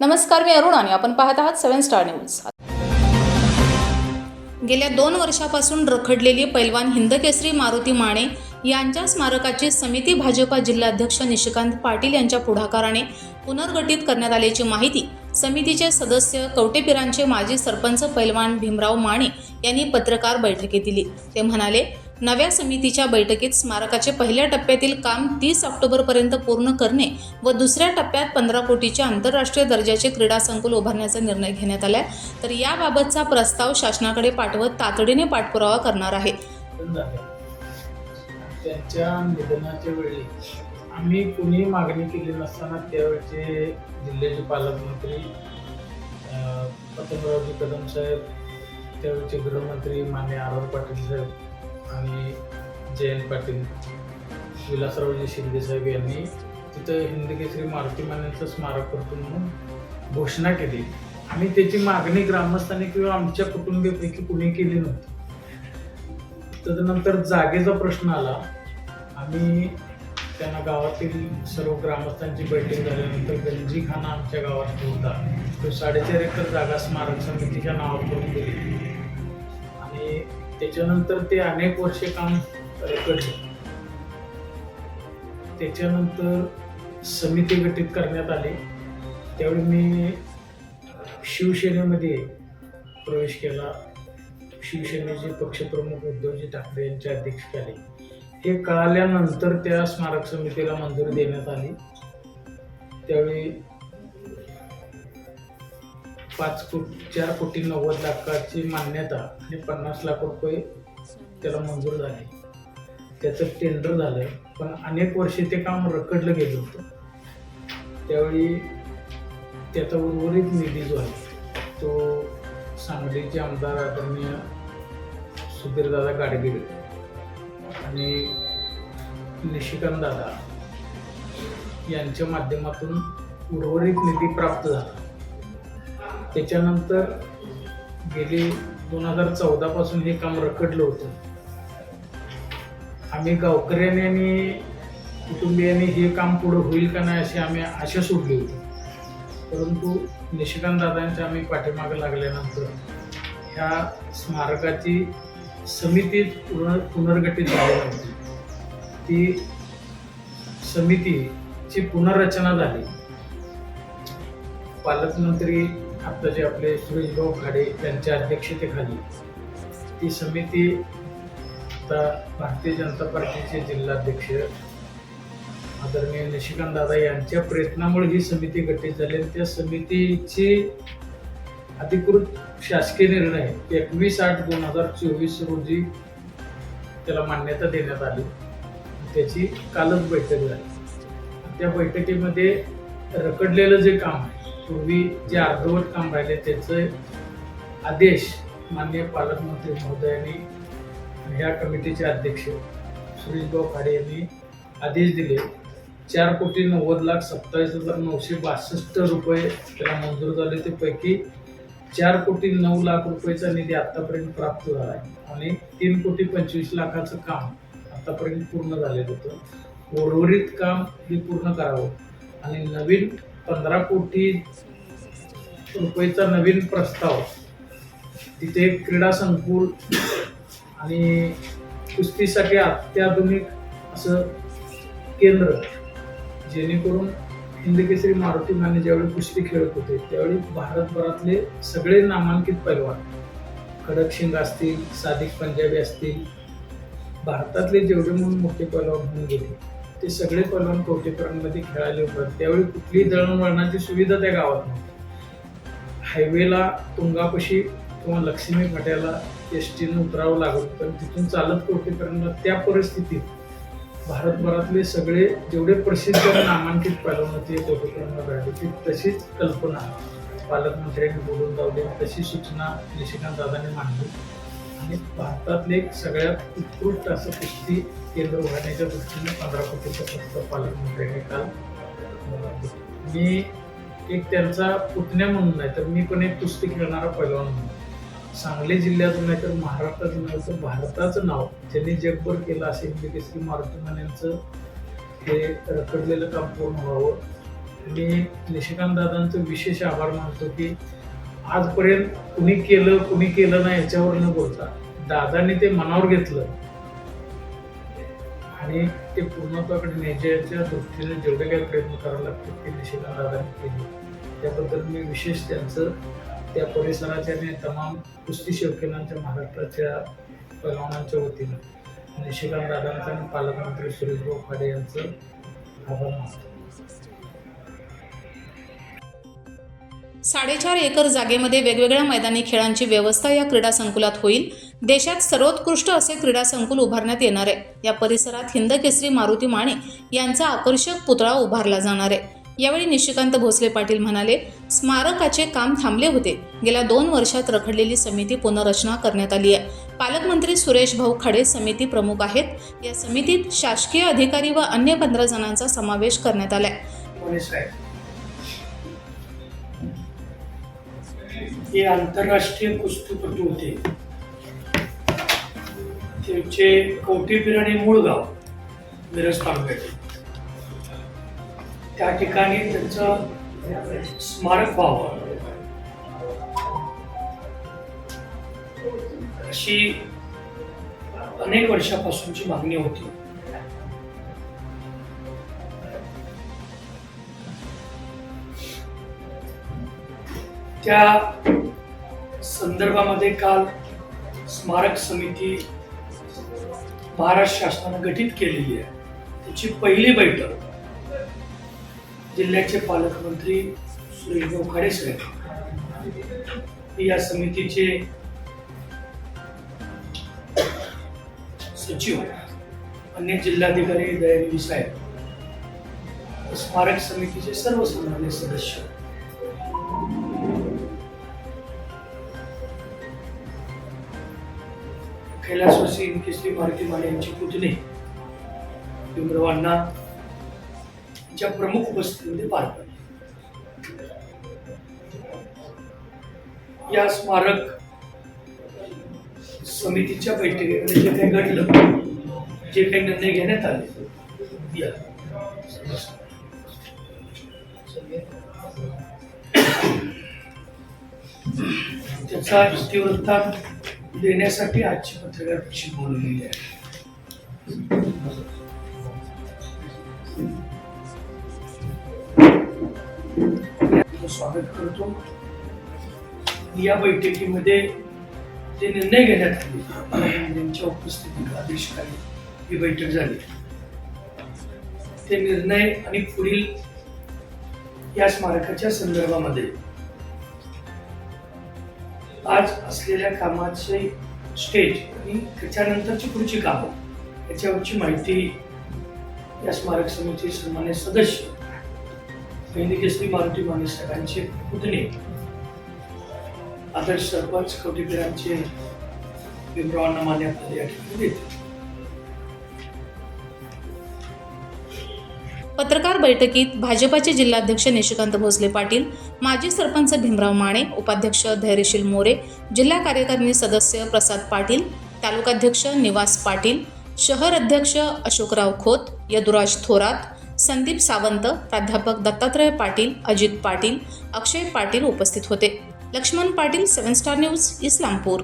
नमस्कार मी अरुण आणि आपण पाहत आहात सेव्हन स्टार न्यूज. गेल्या दोन वर्षापासून रखडलेली पैलवान हिंदकेसरी मारुती माने यांच्या स्मारकाची समिती भाजपा जिल्हाध्यक्ष निशिकांत पाटील यांच्या पुढाकाराने पुनर्गठित करण्यात आल्याची माहिती समितीचे सदस्य कवटेपिरांचे माजी सरपंच पैलवान भीमराव माने यांनी पत्रकार बैठकीत दिली. ते म्हणाले नव्या समितीच्या बैठकीत स्मारकाचे पहिल्या टप्प्यातील काम तीस ऑक्टोबरपर्यंत पूर्ण करणे व दुसऱ्या टप्प्यात पंधरा कोटीचे आंतरराष्ट्रीय दर्जाचे क्रीडा संकुल उभारण्याचा निर्णय घेण्यात आलाय. तर याबाबतचा प्रस्ताव शासनाकडे पाठवत तातडीने पाठपुरावा करणार आहे. त्यांच्या निधनाच्या वेळी आम्ही कुणी मागणी केली नसताना त्यावेळचे जिल्ह्याचे पालकमंत्री अं, पतंगरावजी कदम साहेब त्यावेळचे गृहमंत्री मान्य आर पाटील साहेब आणि जयंत पाटील विलासरावजी शिंदेसाहेब यांनी तिथं हिंदकेसरी मारुती मान्यांचं स्मारक करतो म्हणून घोषणा केली. आम्ही त्याची मागणी ग्रामस्थांनी किंवा आमच्या कुटुंबियापैकी कुणी केली नव्हती. तदनंतर जागेचा प्रश्न आला. आम्ही त्यांना गावातील सर्व ग्रामस्थांची बैठक झाल्यानंतर गंजीखाना आमच्या गावात होता. तो साडेचार एकर जागा स्मारक समितीच्या नावावर करून दिली. त्याच्यानंतर ते अनेक वर्षे काम रखडले त्याच्यानंतर समिती गठीत करण्यात आली. त्यावेळी मी शिवसेनेमध्ये प्रवेश केला. शिवसेनेचे पक्षप्रमुख उद्धवजी ठाकरे यांच्या अध्यक्षतेखाली. हे कळाल्यानंतर त्या स्मारक समितीला मंजुरी देण्यात आली. त्यावेळी पाच कोटी चार कोटी नव्वद लाखाची मान्यता आणि पन्नास लाख रुपये त्याला मंजूर झाले. त्याचं टेंडर झालं पण अनेक वर्षे ते काम रखडलं गेलं होतं. त्यावेळी त्याचा उर्वरित निधी जो आहे तो सांगलीचे आमदार आदरणीय सुधीरदादा गाडगिरे आणि निशिकांत दादा यांच्या माध्यमातून उर्वरित निधी प्राप्त झाला. त्याच्यानंतर गेली दोन हजार चौदा पासून हे काम रखडलं होतं. आम्ही गावकऱ्यांनी आणि कुटुंबियांनी हे काम पुढं होईल का नाही अशी आम्ही आशा सोडली होती. परंतु निशिकांत दादांच्या आम्ही पाठीमागे लागल्यानंतर ह्या स्मारकाची समिती पुनर पुनर्गठित झाली होती ती समितीची पुनर्रचना झाली. पालकमंत्री आत्ताचे आपले सुरेशभाऊ खाडे यांच्या अध्यक्षतेखाली ती समिती आता भारतीय जनता पार्टीचे जिल्हाध्यक्ष आदरणीय निशिकांत दादा यांच्या प्रयत्नामुळे ही समिती गठीत झाली आणि त्या समितीची अधिकृत शासकीय निर्णय एकवीस आठ दोन हजार चोवीस रोजी त्याला मान्यता देण्यात आली. त्याची कालच बैठक झाली. त्या बैठकीमध्ये रखडलेलं जे काम आहे पूर्वी जे अर्धवट काम राहिले त्याचे आदेश माननीय पालकमंत्री महोदयांनी ह्या कमिटीचे अध्यक्ष सुरेशभाऊ खाडे यांनी आदेश दिले. चार कोटी नव्वद लाख सत्तावीस हजार नऊशे बासष्ट रुपये त्याला मंजूर झाले. ते पैकी चार कोटी नऊ लाख रुपयेचा निधी आतापर्यंत प्राप्त झाला आहे आणि तीन कोटी पंचवीस लाखाचं काम आतापर्यंत पूर्ण झालेलं होतं. उर्वरित काम हे पूर्ण करावं आणि नवीन पंधरा कोटी रुपयेचा नवीन प्रस्ताव. तिथे क्रीडा संकुल आणि कुस्तीसाठी अत्याधुनिक असं केंद्र जेणेकरून हिंदकेसरी मारुती माने ज्यावेळी कुस्ती खेळत होते त्यावेळी भारतभरातले सगळे नामांकित पैलवान खडक सिंग असतील सादिक पंजाबी असतील भारतातले जेवढे म्हणून मोठे पैलवान होऊन गेले ते सगळे पैलवान कवटेपर्यंतमध्ये खेळायला होतात त्यावेळी कुठलीही दळणवळणाची सुविधा त्या गावात नव्हती. हायवेला तुंगापशी किंवा लक्ष्मी फाट्याला एस टीनं उतरावं लागत पण तिथून चालत कवटेपर्यंत त्या परिस्थितीत भारतभरातले सगळे जेवढे प्रसिद्ध नामांकित पैलवान होते कवटेपर्यंत राहिले ती तशीच कल्पना पालकमंत्र्यांनी बोलून लावली तशी सूचना निशिकांत दादाने मांडली. आणि भारतातले एक सगळ्यात उत्कृष्ट असं कुस्ती केंद्र उभारण्याच्या दृष्टीने पंधरा कोटीचं खर्च पालकमंत्र्यांनी काल. मी एक त्यांचा पुतण्या म्हणून नाही तर मी पण एक कुस्ती खेळणारा पैलवान म्हणून. सांगली जिल्ह्यातून नाही तर महाराष्ट्रातून नाही तर भारताचं नाव ज्यांनी जगभर केलं असेल की श्री मारुतीमान यांचं हे रखडलेलं काम पूर्ण व्हावं. मी निशिकांत दादांचं विशेष आभार मानतो की आजपर्यंत कुणी केलं कुणी केलं नाही याच्यावर न बोलता दादांनी ते मनावर घेतलं. आणि ते पूर्णत्वाकडे नेण्याच्या दृष्टीने जेवढे काही प्रयत्न करावे लागतात ते दिशेला दादांनी केले. त्याबद्दल मी विशेष त्यांचं त्या परिसराच्या आणि तमाम कुस्ती शौकीनांच्या महाराष्ट्राच्या पैलवानांच्या वतीनं निशिकांत दादांचं आणि पालकमंत्री सुरेशभाऊ खाडे यांचं आभार मानतो. साडेचार एकर जागेमध्ये वेगवेगळ्या मैदानी खेळांची व्यवस्था या क्रीडा संकुलात होईल. देशात सर्वोत्कृष्ट असे क्रीडा संकुल उभारण्यात येणार आहे. या परिसरात हिंद केसरी मारुती माने यांचा आकर्षक पुतळा उभारला जाणार आहे. यावेळी निशिकांत भोसले पाटील म्हणाले स्मारकाचे काम थांबले होते. गेल्या दोन वर्षात रखडलेली समिती पुनर्रचना करण्यात आली आहे. पालकमंत्री सुरेश भाऊ खाडे समिती प्रमुख आहेत. या समितीत शासकीय अधिकारी व अन्य पंधरा जणांचा समावेश करण्यात आलाय. मोरे हे आंतरराष्ट्रीय कुस्तीपटू होते. त्यांचे कवठेपीर आणि मूळ गाव मिरज तालुक्याचे त्या ठिकाणी त्यांचं स्मारक व्हावं. अशी अनेक वर्षापासूनची मागणी होती. त्या संदर्भामध्ये काल स्मारक समिती महाराष्ट्र शासनानं गठीत केलेली आहे. त्याची पहिली बैठक जिल्ह्याचे पालकमंत्री सुरेशभाऊ खाडे साहेब या समितीचे सचिव अन्य जिल्हाधिकारी दयानिधी साहेब. स्मारक समितीचे सर्व सन्मान्य सदस्य. कैलासवासी केसरी मारुती माने यांची पुतणे भीमरावांना यांच्या प्रमुख उपस्थितीमध्ये पार पडले. या स्मारक समितीच्या बैठकीमध्ये जे काही घडलं जे काही निर्णय घेण्यात आले या त्याचा इतिवृत्तांत देण्यासाठी आजची पत्रकार परिषद बोलवलेली आहे. स्वागत करतो. या बैठकीमध्ये जे निर्णय घेण्यात आले यांच्या उपस्थितीत आदेशकारी ही बैठक झाली. ते निर्णय आणि पुढील या स्मारकाच्या संदर्भामध्ये आज असलेल्या कामाचे स्टेज आणि त्याच्यानंतरची पुढची कामं याच्यावरची माहिती या स्मारक समिती सन्मान्य सदस्य हिंदी श्री मारुती माने साहेबांचे पुतणे आदर्श सरपंच कवटीकरांचे विमरावांना मान्य आपल्याला या ठिकाणी देते पत्रकार बैठकीत भाजपाचे जिल्हाध्यक्ष निशिकांत भोसले पाटील माजी सरपंच भीमराव माने उपाध्यक्ष धैर्यशील मोरे जिल्हा कार्यकारिणी सदस्य प्रसाद पाटील तालुकाध्यक्ष निवास पाटील शहर अध्यक्ष अशोकराव खोत यदुराज थोरात संदीप सावंत प्राध्यापक दत्तात्रय पाटील अजित पाटील अक्षय पाटील उपस्थित होते. Laxman Patil seven star news Islampur.